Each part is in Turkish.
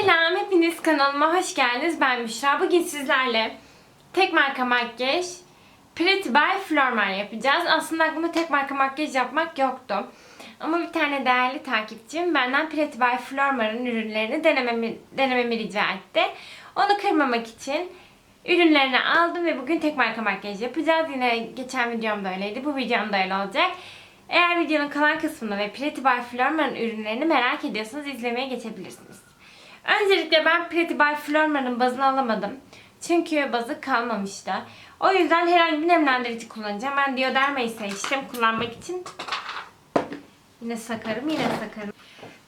Selam, hepiniz kanalıma hoş geldiniz. Ben Büşra. Bugün sizlerle tek marka makyaj Pretty by Flormar yapacağız. Aslında aklımda tek marka makyaj yapmak yoktu. Ama bir tane değerli takipçim benden Pretty by Flormar'ın ürünlerini denememi, denememi rica etti. Onu kırmamak için ürünlerini aldım ve bugün tek marka makyaj yapacağız. Yine geçen videomda öyleydi. Bu videomda öyle olacak. Eğer videonun kalan kısmında ve Pretty by Flormar'ın ürünlerini merak ediyorsanız izlemeye geçebilirsiniz. Öncelikle ben Pretty by Flormar'ın bazını alamadım. Çünkü bazı kalmamıştı. O yüzden herhangi bir nemlendirici kullanacağım. Ben Dioderma'yı seçtim kullanmak için. Yine sakarım, yine sakarım.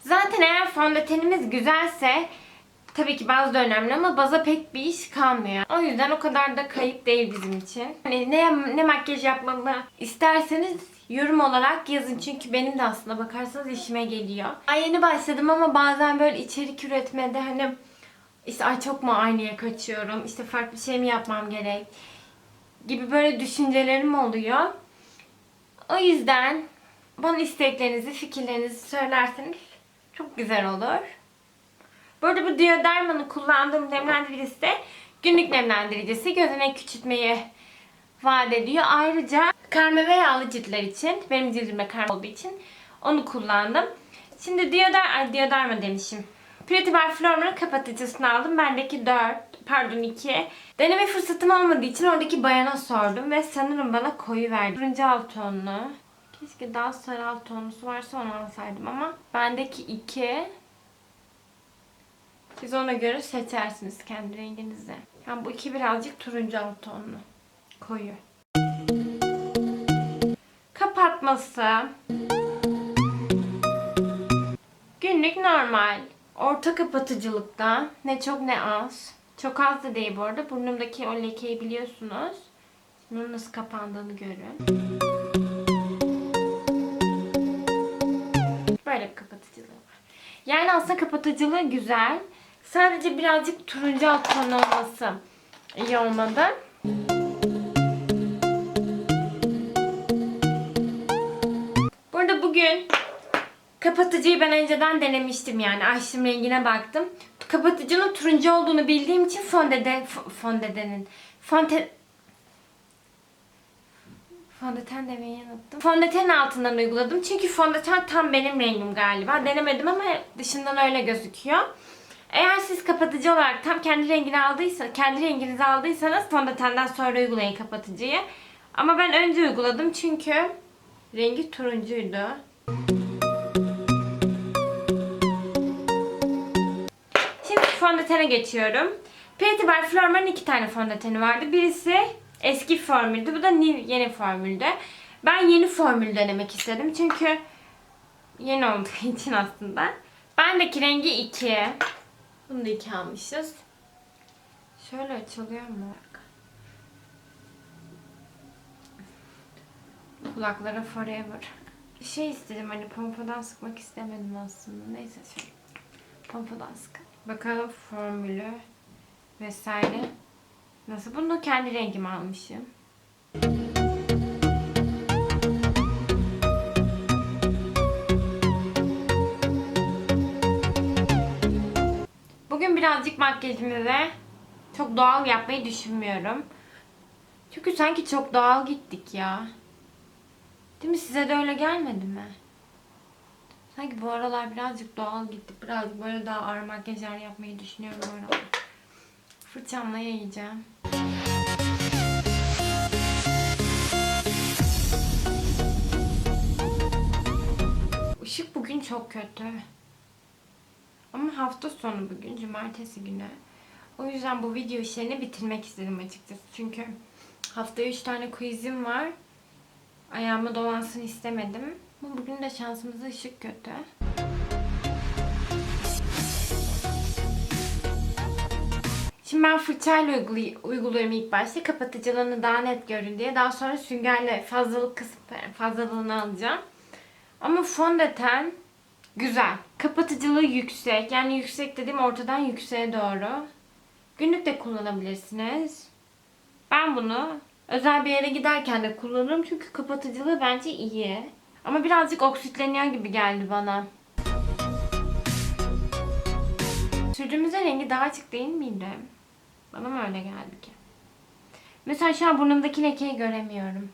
Zaten eğer fondötenimiz güzelse tabii ki baz da önemli ama baza pek bir iş kalmıyor. O yüzden o kadar da kayıp değil bizim için. Hani ne, ne makyaj yapmamı isterseniz yorum olarak yazın. Çünkü benim de aslında bakarsanız işime geliyor. Ay yeni başladım ama bazen böyle içerik üretmede hani işte ay çok mu aynıya kaçıyorum, işte farklı bir şey mi yapmam gerek gibi böyle düşüncelerim oluyor. O yüzden bana isteklerinizi, fikirlerinizi söylerseniz çok güzel olur. Bu arada bu Dioderma'nın kullandığım nemlendiricisi de günlük nemlendiricisi. Gözenek küçültmeyi vaat ediyor. Ayrıca karme ve yağlı ciltler için, benim cildimde karme olduğu için onu kullandım. Şimdi Dioder, ay Dioderma demişim. Pretty by Flormar'ın kapatıcısını aldım. Bendeki 4, pardon 2. Deneme fırsatım olmadığı için oradaki bayana sordum ve sanırım bana koyu verdi. Turuncu alt tonlu. Keşke daha sarı alt tonlusu varsa onu alsaydım ama bendeki 2. Siz ona göre seçersiniz kendi renginizi. Yani bu iki birazcık turuncu alt tonlu. Koyu. Kapatması. Günlük normal. Orta kapatıcılıkta. Ne çok ne az. Çok az da değil bu arada. Burnumdaki o lekeyi biliyorsunuz. Bunun nasıl kapandığını görün. Böyle bir kapatıcılığı var. Yani aslında kapatıcılığı güzel. Sadece birazcık turuncu alt ton olması iyi olmadı. Burada bugün kapatıcıyı ben önceden denemiştim yani. Açtım rengine baktım. Kapatıcının turuncu olduğunu bildiğim için fondöten, f- fondötenin, fonte, Fondöten demeyi unuttum. Fondöten altından uyguladım. Çünkü fondöten tam benim rengim galiba. Denemedim ama dışından öyle gözüküyor. Eğer siz kapatıcı olarak tam kendi rengini aldıysa, kendi renginizi aldıysanız fondötenden sonra uygulayın kapatıcıyı. Ama ben önce uyguladım çünkü rengi turuncuydu. Şimdi fondötene geçiyorum. Pretty by Flormar'ın iki tane fondöteni vardı. Birisi eski formüldü. Bu da ni- yeni formüldü. Ben yeni formül denemek istedim. Çünkü yeni olduğu için aslında. Bendeki rengi 2. Bunu da 2 almışız. Şöyle açılıyor mu? Kulaklara forever. Şey istedim hani pompadan sıkmak istemedim aslında. Neyse şöyle pompadan sıkın. Bakalım formülü vesaire. Nasıl? Bunu kendi rengimi almışım. Bugün birazcık makyajımızı çok doğal yapmayı düşünmüyorum. Çünkü sanki çok doğal gittik ya. Değil mi? Size de öyle gelmedi mi? Sanki bu aralar birazcık doğal gittik. Birazcık böyle daha ağır makyajlar yapmayı düşünüyorum bu aralar. Fırçamla yayacağım. Işık bugün çok kötü. Hafta sonu bugün, cumartesi günü. O yüzden bu video işlerini bitirmek istedim açıkçası. Çünkü haftaya 3 tane quizim var. Ayağıma dolansın istemedim. Ama bugün de şansımıza ışık kötü. Şimdi ben fırçayla uygulay- uyguluyorum ilk başta. Kapatıcılığını daha net görün diye. Daha sonra süngerle fazlalık kısmı, fazlalığını alacağım. Ama fondöten güzel. Kapatıcılığı yüksek. Yani yüksek dediğim ortadan yükseğe doğru. Günlük de kullanabilirsiniz. Ben bunu özel bir yere giderken de kullanırım. Çünkü kapatıcılığı bence iyi. Ama birazcık oksitleniyor gibi geldi bana. Sürdüğümüzde rengi daha açık değil miydi? Bana mı öyle geldi ki? Mesela şu an burnumdaki lekeyi göremiyorum.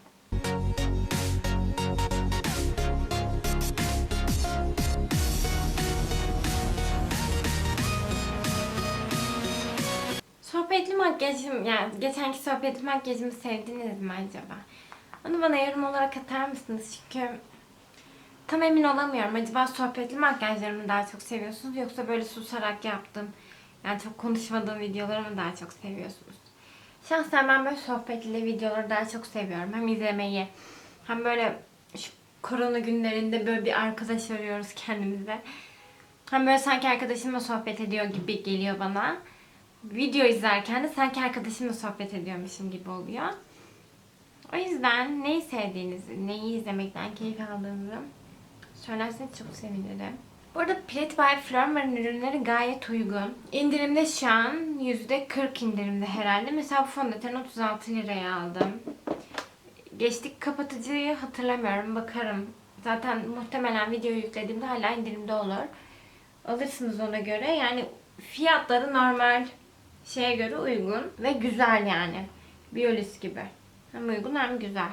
Sohbetli makyajım, yani geçenki sohbetli makyajımı sevdiniz mi acaba? Onu bana yorum olarak atar mısınız? Çünkü tam emin olamıyorum. Acaba sohbetli makyajlarımı daha çok seviyorsunuz yoksa böyle susarak yaptım, yani çok konuşmadığım videoları mı daha çok seviyorsunuz? Şahsen ben böyle sohbetli videoları daha çok seviyorum. Hem izlemeyi hem böyle şu korona günlerinde böyle bir arkadaş arıyoruz kendimize. Hem böyle sanki arkadaşımla sohbet ediyor gibi geliyor bana. Video izlerken de sanki arkadaşımla sohbet ediyormuşum gibi oluyor. O yüzden neyi sevdiğinizi, neyi izlemekten keyif aldığınızı söylerseniz çok sevinirim. Bu arada Pret by Flormar'ın ürünleri gayet uygun. İndirimde şu an %40 indirimde herhalde. Mesela bu fondöteni 36 liraya aldım. Geçtik kapatıcıyı hatırlamıyorum. Bakarım. Zaten muhtemelen videoyu yüklediğimde hala indirimde olur. Alırsınız ona göre. Yani fiyatları normal şeye göre uygun ve güzel yani. Biolis gibi. Hem uygun hem güzel.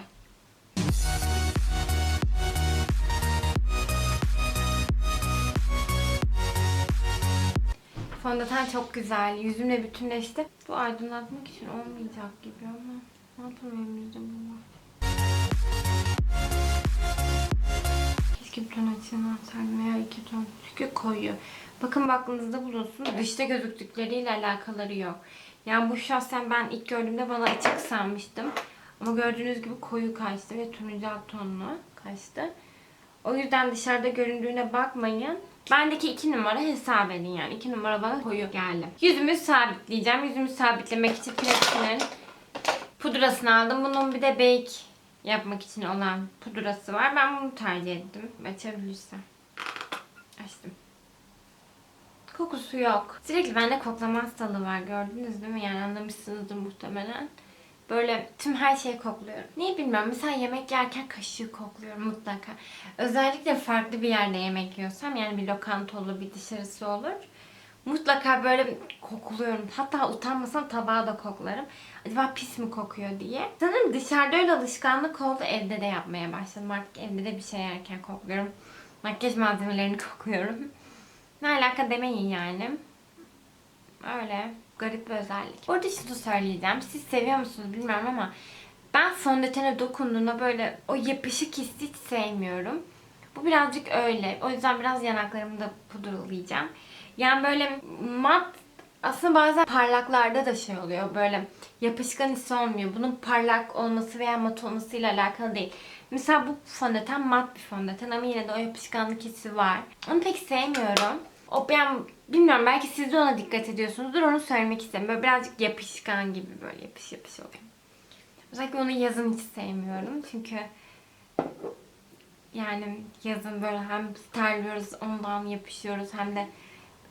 Fondöten çok güzel. Yüzümle bütünleşti. Bu aydınlatmak için olmayacak gibi ama ne yapalım elimizde bu var. Keşke bir ton açığını atsaydım veya iki ton. Çünkü koyu. Bakın aklınızda bulunsun. Dışta gözüktükleriyle alakaları yok. Yani bu şahsen ben ilk gördüğümde bana açık sanmıştım. Ama gördüğünüz gibi koyu kaçtı ve turuncu tonlu kaçtı. O yüzden dışarıda göründüğüne bakmayın. Bendeki iki numara hesap edin yani. iki numara bana koyu geldi. Yüzümü sabitleyeceğim. Yüzümü sabitlemek için Prati'nin pudrasını aldım. Bunun bir de bake yapmak için olan pudrası var. Ben bunu tercih ettim. Açabilirsem. Açtım. Kokusu yok. Sürekli bende koklama hastalığı var. Gördünüz değil mi? Yani anlamışsınızdır muhtemelen. Böyle tüm her şeyi kokluyorum. Niye bilmiyorum. Mesela yemek yerken kaşığı kokluyorum mutlaka. Özellikle farklı bir yerde yemek yiyorsam yani bir lokanta olur, bir dışarısı olur. Mutlaka böyle kokluyorum. Hatta utanmasam tabağı da koklarım. Acaba pis mi kokuyor diye. Sanırım dışarıda öyle alışkanlık oldu. Evde de yapmaya başladım. Artık evde de bir şey yerken kokluyorum. Makyaj malzemelerini kokluyorum. Ne alaka demeyin yani. Öyle garip bir özellik. Orada şunu söyleyeceğim. Siz seviyor musunuz bilmiyorum ama ben fondötene dokunduğunda böyle o yapışık hissi hiç sevmiyorum. Bu birazcık öyle. O yüzden biraz yanaklarımı da pudralayacağım. Yani böyle mat aslında bazen parlaklarda da şey oluyor. Böyle yapışkan hissi olmuyor. Bunun parlak olması veya mat olmasıyla alakalı değil. Mesela bu fondöten mat bir fondöten ama yine de o yapışkanlık hissi var. Onu pek sevmiyorum. O ben bilmiyorum belki siz de ona dikkat ediyorsunuzdur. Onu söylemek istedim. Böyle birazcık yapışkan gibi böyle yapış yapış oluyor. Özellikle onu yazın hiç sevmiyorum. Çünkü yani yazın böyle hem terliyoruz ondan yapışıyoruz hem de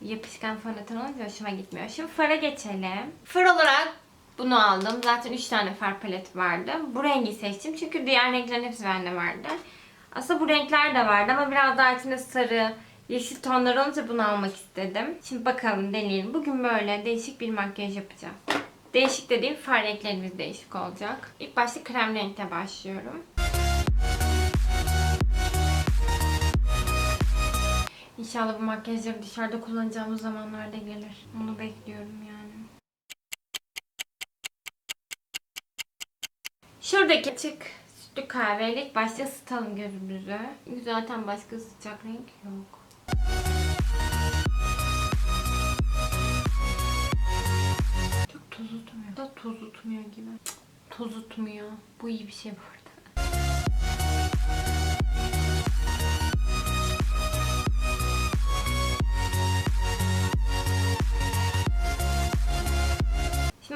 yapışkan fondöten olunca hoşuma gitmiyor. Şimdi fara geçelim. Far olarak bunu aldım. Zaten 3 tane far paleti vardı. Bu rengi seçtim çünkü diğer renklerin hepsi bende vardı. Aslında bu renkler de vardı ama biraz daha içinde sarı, yeşil tonlar olunca bunu almak istedim. Şimdi bakalım deneyelim. Bugün böyle değişik bir makyaj yapacağım. Değişik dediğim far renklerimiz değişik olacak. İlk başta krem renkte başlıyorum. İnşallah bu makyajları dışarıda kullanacağımız zamanlarda gelir. Onu bekliyorum yani. Şuradaki açık sütlü kahveyle ilk başta ısıtalım gözümüzü. Zaten başka sıcak renk yok. Çok toz tutmuyor. Da toz tutmuyor gibi. Toz tutmuyor. Bu iyi bir şey bu arada.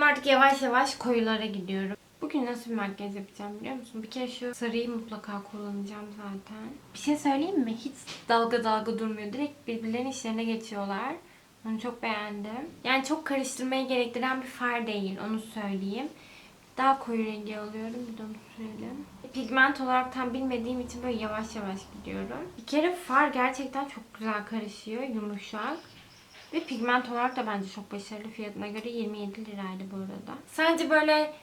Artık yavaş yavaş koyulara gidiyorum. Bugün nasıl bir makyaj yapacağım biliyor musun? Bir kere şu sarıyı mutlaka kullanacağım zaten. Bir şey söyleyeyim mi? Hiç dalga dalga durmuyor. Direkt birbirlerinin işlerine geçiyorlar. Onu çok beğendim. Yani çok karıştırmayı gerektiren bir far değil. Onu söyleyeyim. Daha koyu rengi alıyorum. Bir de onu sürelim. Pigment olarak tam bilmediğim için böyle yavaş yavaş gidiyorum. Bir kere far gerçekten çok güzel karışıyor. Yumuşak. Ve pigment olarak da bence çok başarılı. Fiyatına göre 27 liraydı bu arada. Sence böyle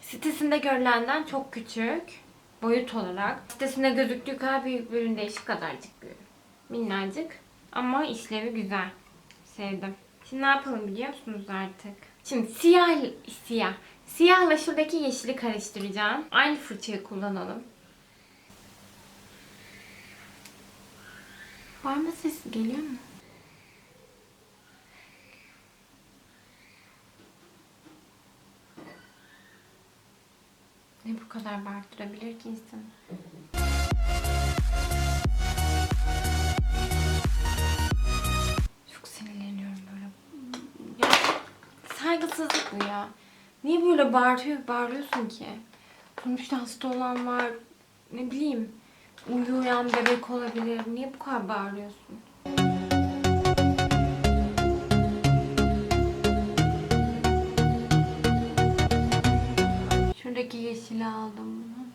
sitesinde görülenden çok küçük boyut olarak. Sitesinde gözüktüğü kadar büyük bir ürün değil. Kadarcık bir ürün. Minnacık. Ama işlevi güzel. Sevdim. Şimdi ne yapalım biliyor musunuz artık? Şimdi siyah, siyah. Siyahla şuradaki yeşili karıştıracağım. Aynı fırçayı kullanalım. Var mı ses geliyor mu? Ne bu kadar bağırtırabilir ki insan? Çok sinirleniyorum böyle. Ya saygısızlık bu ya. Niye böyle bağırıyor, bağırıyorsun ki? Sonuçta hasta olan var. Ne bileyim. Uyuyan bebek olabilir. Niye bu kadar bağırıyorsun? Şuradaki yeşili aldım bunu.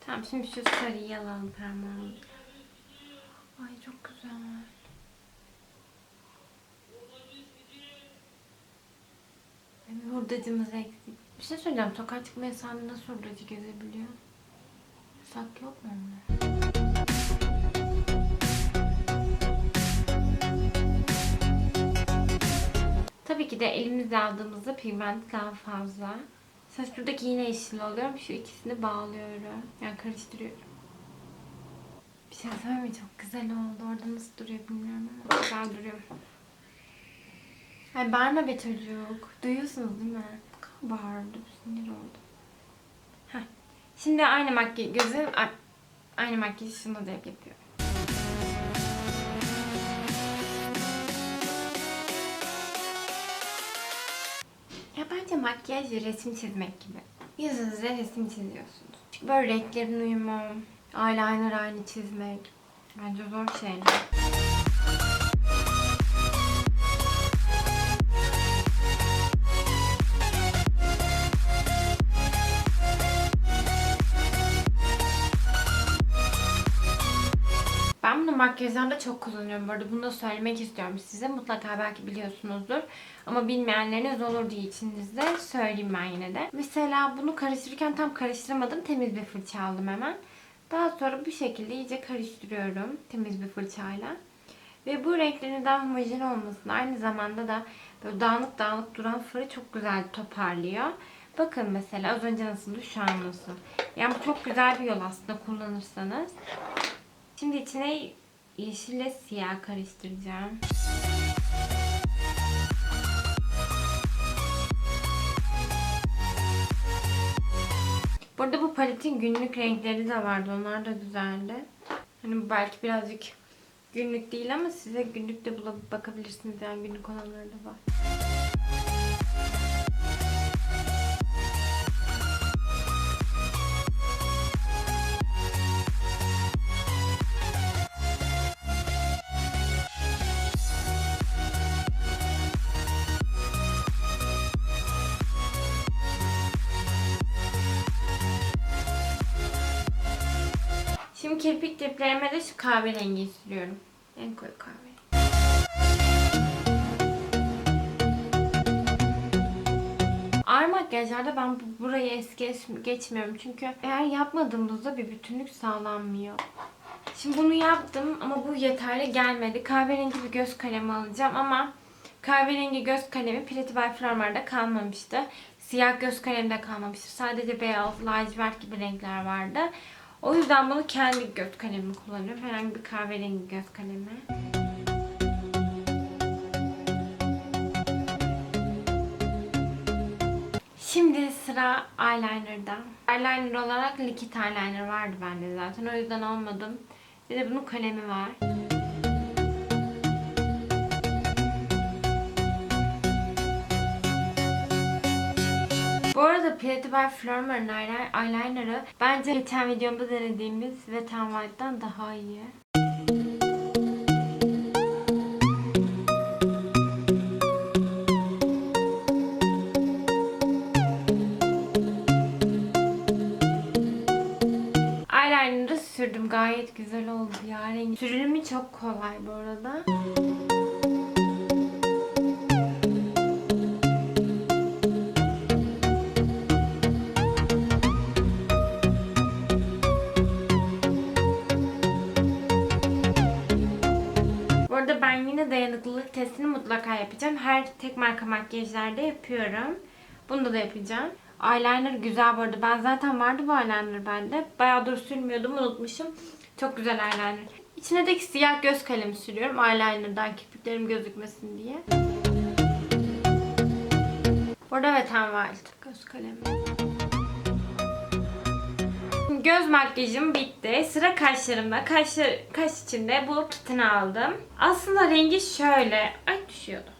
Tamam şimdi şu sarıyı alalım parmağımı. Ay çok güzel. Hurdacımız eksik. Bir şey söyleyeceğim. Sokağa çıkma yasağında nasıl hurdacı gezebiliyor? Yasak yok mu Tabii ki de elimizle aldığımızda pigment daha fazla. Mesela şuradaki yine yeşil oluyor. Şu ikisini bağlıyorum. Yani karıştırıyorum. Bir şey söyleyeyim? Çok güzel oldu. Orada nasıl duruyor bilmiyorum ama güzel duruyor. Ay bağırma be çocuk. Duyuyorsunuz değil mi? Bağırdı. Sinir oldu. Heh. Şimdi aynı makyaj gözüm aynı makyajı şunu da yapıyorum. Bence makyaj bir resim çizmek gibi. Yüzünüze resim çiziyorsunuz. Böyle renklerin uyumu, eyeliner aynı çizmek. Bence zor şeyler. Ben bunu makyajlarda çok kullanıyorum. Bu arada bunu da söylemek istiyorum size. Mutlaka belki biliyorsunuzdur. Ama bilmeyenleriniz olur diye içinizde söyleyeyim ben yine de. Mesela bunu karıştırırken tam karıştıramadım. Temiz bir fırça aldım hemen. Daha sonra bu şekilde iyice karıştırıyorum. Temiz bir fırçayla. Ve bu renklerin daha homojen olmasını aynı zamanda da böyle dağınık dağınık duran fırı çok güzel toparlıyor. Bakın mesela az önce nasıldı şu an nasıl. Yani bu çok güzel bir yol aslında kullanırsanız. Şimdi içine yeşille siyah karıştıracağım. Bu arada bu paletin günlük renkleri de vardı. Onlar da güzeldi. Hani belki birazcık günlük değil ama size günlük de bulabilir bakabilirsiniz. Yani günlük olanları da var. Diplerime de şu kahverengi sürüyorum. En koyu kahve. Ağır makyajlarda ben bu- burayı es geç- geçmiyorum. Çünkü eğer yapmadığımızda bir bütünlük sağlanmıyor. Şimdi bunu yaptım ama bu yeterli gelmedi. Kahverengi bir göz kalemi alacağım ama kahverengi göz kalemi Pretty by Flormar'da kalmamıştı. Siyah göz kalemi de kalmamıştı. Sadece beyaz, lacivert gibi renkler vardı. O yüzden bunu kendi göz kalemimi kullanıyorum. Herhangi bir kahverengi göz kalemi. Şimdi sıra eyeliner'da. Eyeliner olarak likit eyeliner vardı bende zaten. O yüzden almadım. Bir de bunun kalemi var. Arada Pretty by eyeliner- eyeliner'ı bence geçen videomda denediğimiz ve Tan White'dan daha iyi. eyeliner'ı sürdüm. Gayet güzel oldu ya. Rengi. Sürülümü çok kolay bu arada. Dayanıklılık testini mutlaka yapacağım. Her tek marka makyajlarda yapıyorum. Bunda da yapacağım. Eyeliner güzel bu arada. Ben zaten vardı bu eyeliner bende. Bayağıdır sürmüyordum unutmuşum. Çok güzel eyeliner. İçine de siyah göz kalemi sürüyorum. Eyeliner'dan kirpiklerim gözükmesin diye. Burada Wet n Wild göz kalemi. Göz makyajım bitti. Sıra kaşlarımda. Kaşlar, kaş içinde bu kitini aldım. Aslında rengi şöyle. Ay düşüyordu.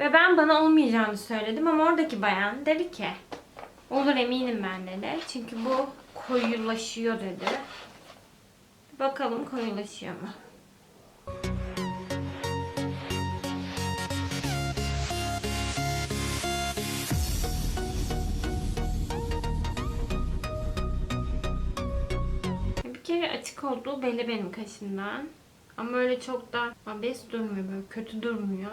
Ve ben bana olmayacağını söyledim ama oradaki bayan dedi ki olur eminim ben dedi. Çünkü bu koyulaşıyor dedi. Bakalım koyulaşıyor mu? Kere açık olduğu belli benim kaşımdan. Ama öyle çok da abes durmuyor böyle kötü durmuyor.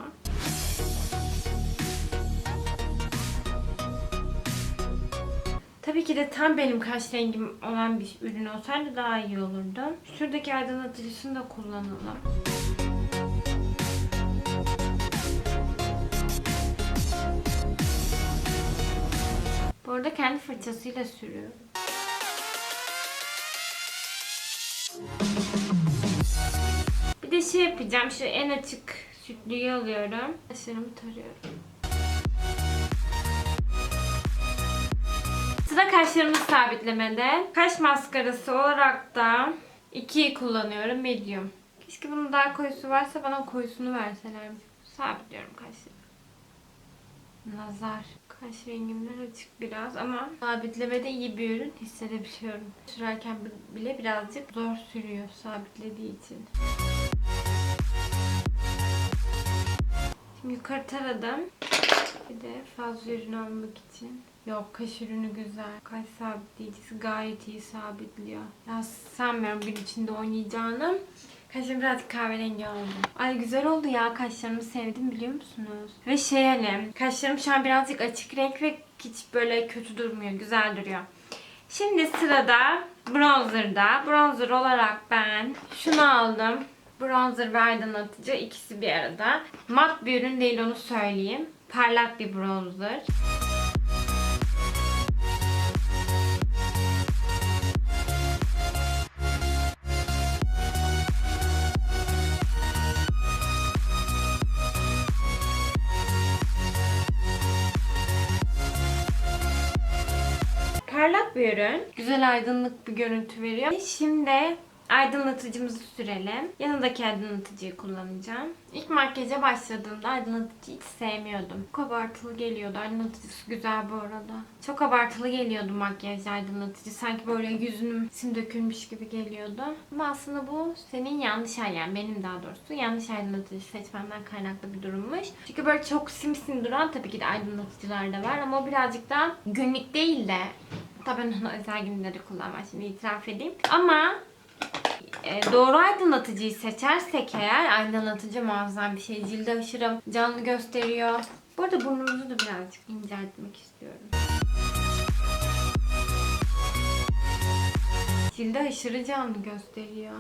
Tabii ki de tam benim kaş rengim olan bir ürün olsaydı daha iyi olurdu. Şuradaki aydınlatıcısını da kullanalım. Bu arada kendi fırçasıyla sürüyorum. Şey yapacağım. Şu en açık sütlüyü alıyorum. Kaşlarımı tarıyorum. Sıra kaşlarımı sabitlemede. Kaş maskarası olarak da 2'yi kullanıyorum. Medium. Keşke bunun daha koyusu varsa bana koyusunu verselermiş. Sabitliyorum kaşlarımı. Nazar. Kaş rengimler açık biraz ama sabitlemede iyi bir ürün hissedebiliyorum. Sürerken bile birazcık zor sürüyor sabitlediği için. Yukarı taradım. Bir de fazla ürün almak için. Yok kaş ürünü güzel. Kaş sabitleyicisi gayet iyi sabitliyor. Ya sanmıyorum gün içinde oynayacağını. Kaşım birazcık kahverengi oldu. Ay güzel oldu ya. Kaşlarımı sevdim biliyor musunuz? Ve şey hani kaşlarım şu an birazcık açık renk ve hiç böyle kötü durmuyor. Güzel duruyor. Şimdi sırada bronzer'da. Bronzer olarak ben şunu aldım. Bronzer ve aydınlatıcı ikisi bir arada. Mat bir ürün değil onu söyleyeyim. Parlak bir bronzer. Parlak bir ürün. Güzel aydınlık bir görüntü veriyor. Şimdi aydınlatıcımızı sürelim. Yanındaki aydınlatıcıyı kullanacağım. İlk makyaja başladığımda aydınlatıcıyı hiç sevmiyordum. Çok abartılı geliyordu. Aydınlatıcısı güzel bu arada. Çok abartılı geliyordu makyaj aydınlatıcı. Sanki böyle yüzünüm sim dökülmüş gibi geliyordu. Ama aslında bu senin yanlış yani benim daha doğrusu yanlış aydınlatıcı seçmenden kaynaklı bir durummuş. Çünkü böyle çok simsim duran tabii ki de aydınlatıcılar da var ama birazcık daha günlük değil de Tabii ben onu özel günleri kullanmam şimdi itiraf edeyim. Ama e, doğru aydınlatıcıyı seçersek eğer aydınlatıcı muazzam bir şey. Cilde aşırı canlı gösteriyor. Bu arada burnumuzu da birazcık inceltmek istiyorum. Cilde aşırı canlı gösteriyor.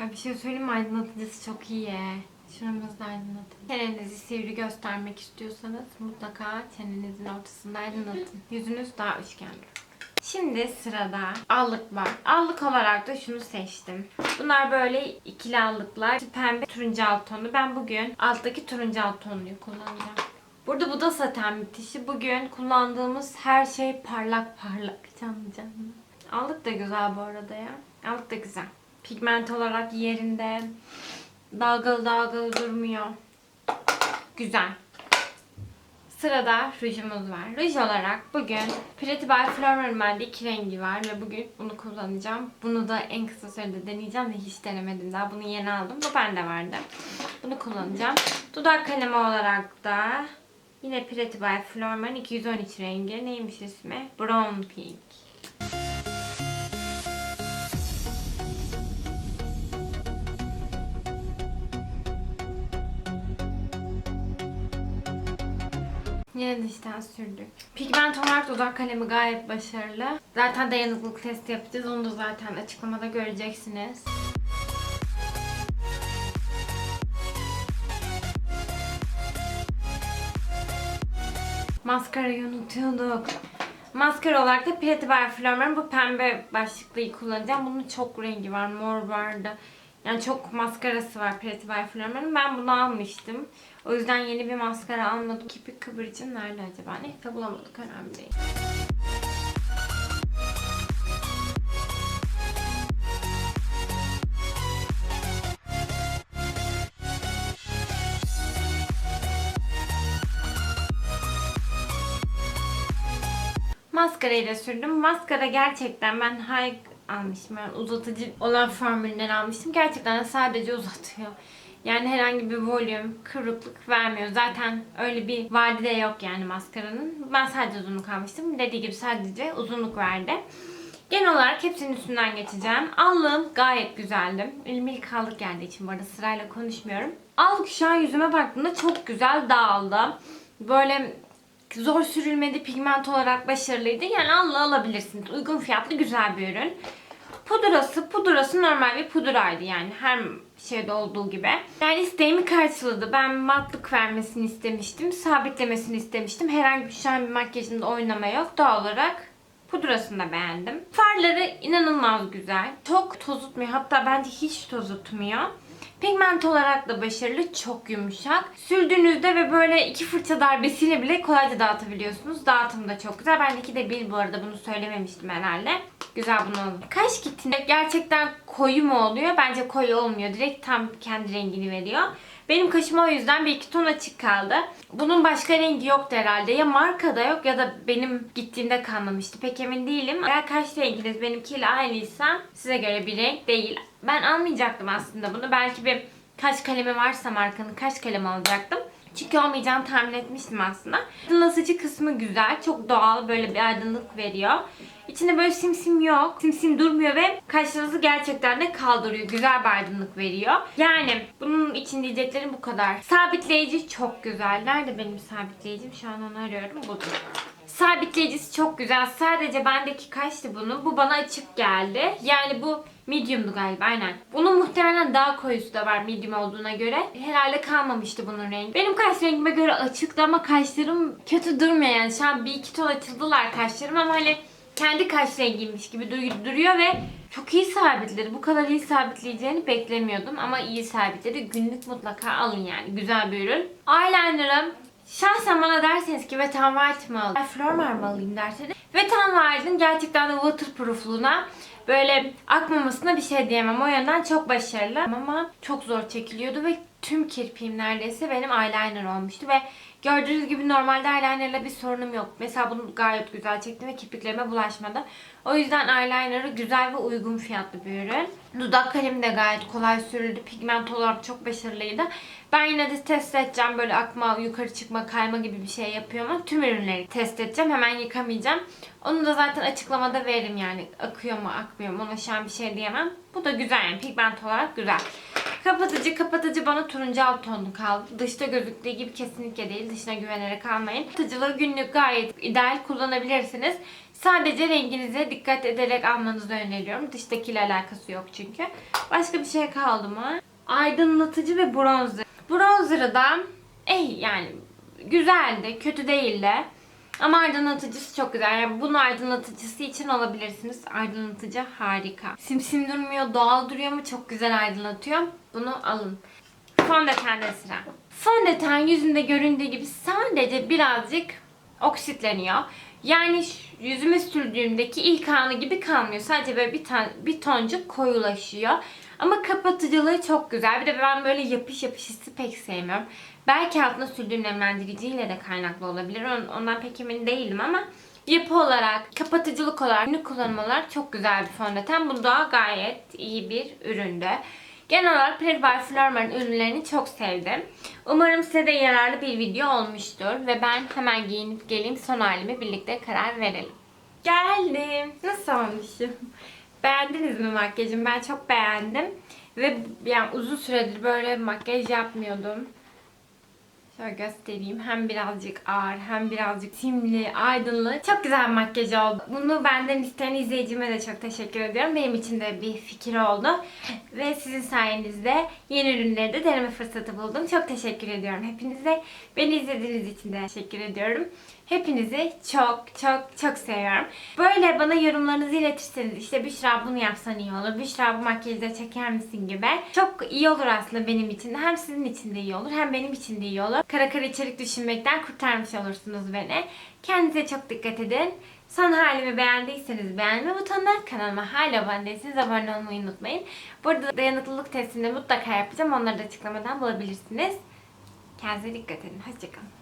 Ay bir şey söyleyeyim mi? Aydınlatıcısı çok iyi. Şuramızda aydınlatın. Çenenizi sivri göstermek istiyorsanız mutlaka çenenizin ortasında aydınlatın. Yüzünüz daha üçgen. Şimdi sırada allık var. Allık olarak da şunu seçtim. Bunlar böyle ikili allıklar. Pembe turuncu alt tonu. Ben bugün alttaki turuncu alt tonluyu kullanacağım. Burada bu da saten bitişi. Bugün kullandığımız her şey parlak parlak. Canlı canlı. Allık da güzel bu arada ya. Allık da güzel. Pigment olarak yerinde. Dalgalı dalgalı durmuyor. Güzel. Sırada rujumuz var. Ruj olarak bugün Pretty by Flormar'ın bende iki rengi var ve bugün bunu kullanacağım. Bunu da en kısa sürede deneyeceğim ve hiç denemedim daha. Bunu yeni aldım. Bu bende vardı. Bunu kullanacağım. Dudak kalemi olarak da yine Pretty by Flormar'ın 213 rengi. Neymiş ismi? Brown Pink. Yine dıştan sürdük. Pigment olarak dudak kalemi gayet başarılı. Zaten dayanıklılık testi yapacağız. Onu da zaten açıklamada göreceksiniz. Maskarayı unutuyorduk. Maskara olarak da Pretty by Flormar'ın bu pembe başlıklıyı kullanacağım. Bunun çok rengi var. Mor vardı. Yani çok maskarası var Pretty by Flormar'ın. Ben bunu almıştım. O yüzden yeni bir maskara almadım. Kirpik kıvırcım nerede acaba? Neyse bulamadık önemli değil. Maskarayı da sürdüm. Maskara gerçekten ben high almışım. Yani uzatıcı olan formülden almıştım. Gerçekten de sadece uzatıyor. Yani herhangi bir volüm, kıvrıklık vermiyor. Zaten öyle bir vaadi de yok yani maskaranın. Ben sadece uzunluk almıştım. Dediği gibi sadece uzunluk verdi. Genel olarak hepsinin üstünden geçeceğim. Allığım gayet güzeldi. Elim ilk allık geldiği için bu arada sırayla konuşmuyorum. Allık şu an yüzüme baktığımda çok güzel dağıldı. Böyle zor sürülmedi, pigment olarak başarılıydı. Yani allı alabilirsiniz. Uygun fiyatlı güzel bir ürün. Pudrası, pudrası normal bir pudraydı yani her şeyde olduğu gibi. Yani isteğimi karşıladı. Ben matlık vermesini istemiştim, sabitlemesini istemiştim. Herhangi bir şu bir makyajında oynama yok. Doğal olarak pudrasını da beğendim. Farları inanılmaz güzel. Çok tozutmuyor. Hatta bence hiç tozutmuyor. Pigment olarak da başarılı, çok yumuşak. Sürdüğünüzde ve böyle iki fırça darbesiyle bile kolayca dağıtabiliyorsunuz. Dağıtımı da çok güzel. Bendeki de bir bu arada bunu söylememiştim herhalde. Güzel bunu alın. Kaş kitinde gerçekten koyu mu oluyor? Bence koyu olmuyor. Direkt tam kendi rengini veriyor. Benim kaşım o yüzden bir iki ton açık kaldı. Bunun başka rengi yoktu herhalde. Ya markada yok ya da benim gittiğimde kalmamıştı. Pek emin değilim. Eğer kaş renginiz benimkiyle aynıysa size göre bir renk değil. Ben almayacaktım aslında bunu. Belki bir kaş kalemi varsa markanın kaş kalemi alacaktım. Çünkü olmayacağını tahmin etmiştim aslında. Aydınlatıcı kısmı güzel. Çok doğal böyle bir aydınlık veriyor. İçinde böyle simsim yok. Simsim durmuyor ve kaşlarınızı gerçekten de kaldırıyor. Güzel bir aydınlık veriyor. Yani bunun için diyeceklerim bu kadar. Sabitleyici çok güzel. Nerede benim sabitleyicim? Şu an onu arıyorum. Budur. Sabitleyicisi çok güzel. Sadece bendeki kaçtı bunun. Bu bana açık geldi. Yani bu medium'du galiba aynen. Bunun muhtemelen daha koyusu da var medium olduğuna göre. Herhalde kalmamıştı bunun rengi. Benim kaş rengime göre açıktı ama kaşlarım kötü durmuyor yani. Şu an bir iki ton açıldılar kaşlarım ama hani kendi kaş rengiymiş gibi dur- duruyor ve çok iyi sabitledi. Bu kadar iyi sabitleyeceğini beklemiyordum ama iyi sabitledi. Günlük mutlaka alın yani. Güzel bir ürün. Eyeliner'ım Şahsen bana derseniz ki Wet n Wild mı alayım, Flormar mı alayım derseniz Wet n Wild'ın gerçekten de waterproofluğuna böyle akmamasına bir şey diyemem. O yönden çok başarılı ama çok zor çekiliyordu ve tüm kirpiğim neredeyse benim eyeliner olmuştu ve gördüğünüz gibi normalde eyelinerla bir sorunum yok. Mesela bunu gayet güzel çektim ve kirpiklerime bulaşmadı. O yüzden eyeliner'ı güzel ve uygun fiyatlı bir ürün. Dudak kalemi de gayet kolay sürüldü. Pigment olarak çok başarılıydı. Ben yine de test edeceğim. Böyle akma, yukarı çıkma, kayma gibi bir şey yapıyor ama tüm ürünleri test edeceğim. Hemen yıkamayacağım. Onu da zaten açıklamada veririm yani. Akıyor mu, akmıyor mu ona şu an bir şey diyemem. Bu da güzel yani pigment olarak güzel. Kapatıcı, kapatıcı bana turuncu alt tonlu kaldı. Dışta gözüktüğü gibi kesinlikle değil. Dışına güvenerek almayın. Kapatıcılığı günlük gayet ideal kullanabilirsiniz. Sadece renginize dikkat ederek almanızı öneriyorum. Dıştakiyle alakası yok çünkü. Başka bir şey kaldı mı? Aydınlatıcı ve bronzer. Bronzer'ı da eh yani güzeldi, kötü değildi. Ama aydınlatıcısı çok güzel. Yani bunun aydınlatıcısı için alabilirsiniz. Aydınlatıcı harika. Simsim durmuyor, doğal duruyor mu çok güzel aydınlatıyor. Bunu alın. Fondötende sıra. Fondöten yüzünde göründüğü gibi sadece birazcık oksitleniyor. Yani yüzüme sürdüğümdeki ilk anı gibi kalmıyor. Sadece böyle bir, tan bir toncuk koyulaşıyor. Ama kapatıcılığı çok güzel. Bir de ben böyle yapış yapış hissi pek sevmiyorum. Belki altına sürdüğüm nemlendiriciyle de kaynaklı olabilir. On- Ondan pek emin değilim ama yapı olarak, kapatıcılık olarak, günlük kullanım olarak çok güzel bir fondöten. Bu da gayet iyi bir üründü. Genel olarak Pretty by Flormar'ın ürünlerini çok sevdim. Umarım size de yararlı bir video olmuştur. Ve ben hemen giyinip geleyim son halimi birlikte karar verelim. Geldim. Nasıl olmuşum? Beğendiniz mi makyajımı? Ben çok beğendim. Ve yani uzun süredir böyle makyaj yapmıyordum. Şöyle göstereyim. Hem birazcık ağır hem birazcık simli, aydınlı. Çok güzel makyaj oldu. Bunu benden isteyen izleyicime de çok teşekkür ediyorum. Benim için de bir fikir oldu. Ve sizin sayenizde yeni ürünleri de deneme fırsatı buldum. Çok teşekkür ediyorum hepinize. Beni izlediğiniz için de teşekkür ediyorum. Hepinizi çok çok çok seviyorum. Böyle bana yorumlarınızı iletirseniz işte Büşra bunu yapsan iyi olur. Büşra bu makyajı da çeker misin gibi. Çok iyi olur aslında benim için. Hem sizin için de iyi olur hem benim için de iyi olur. Kara kara içerik düşünmekten kurtarmış olursunuz beni. Kendinize çok dikkat edin. Son halimi beğendiyseniz beğenme butonuna, kanalıma hala abone değilseniz abone olmayı unutmayın. Burada dayanıklılık testini mutlaka yapacağım. Onları da açıklamadan bulabilirsiniz. Kendinize dikkat edin. Hoşçakalın.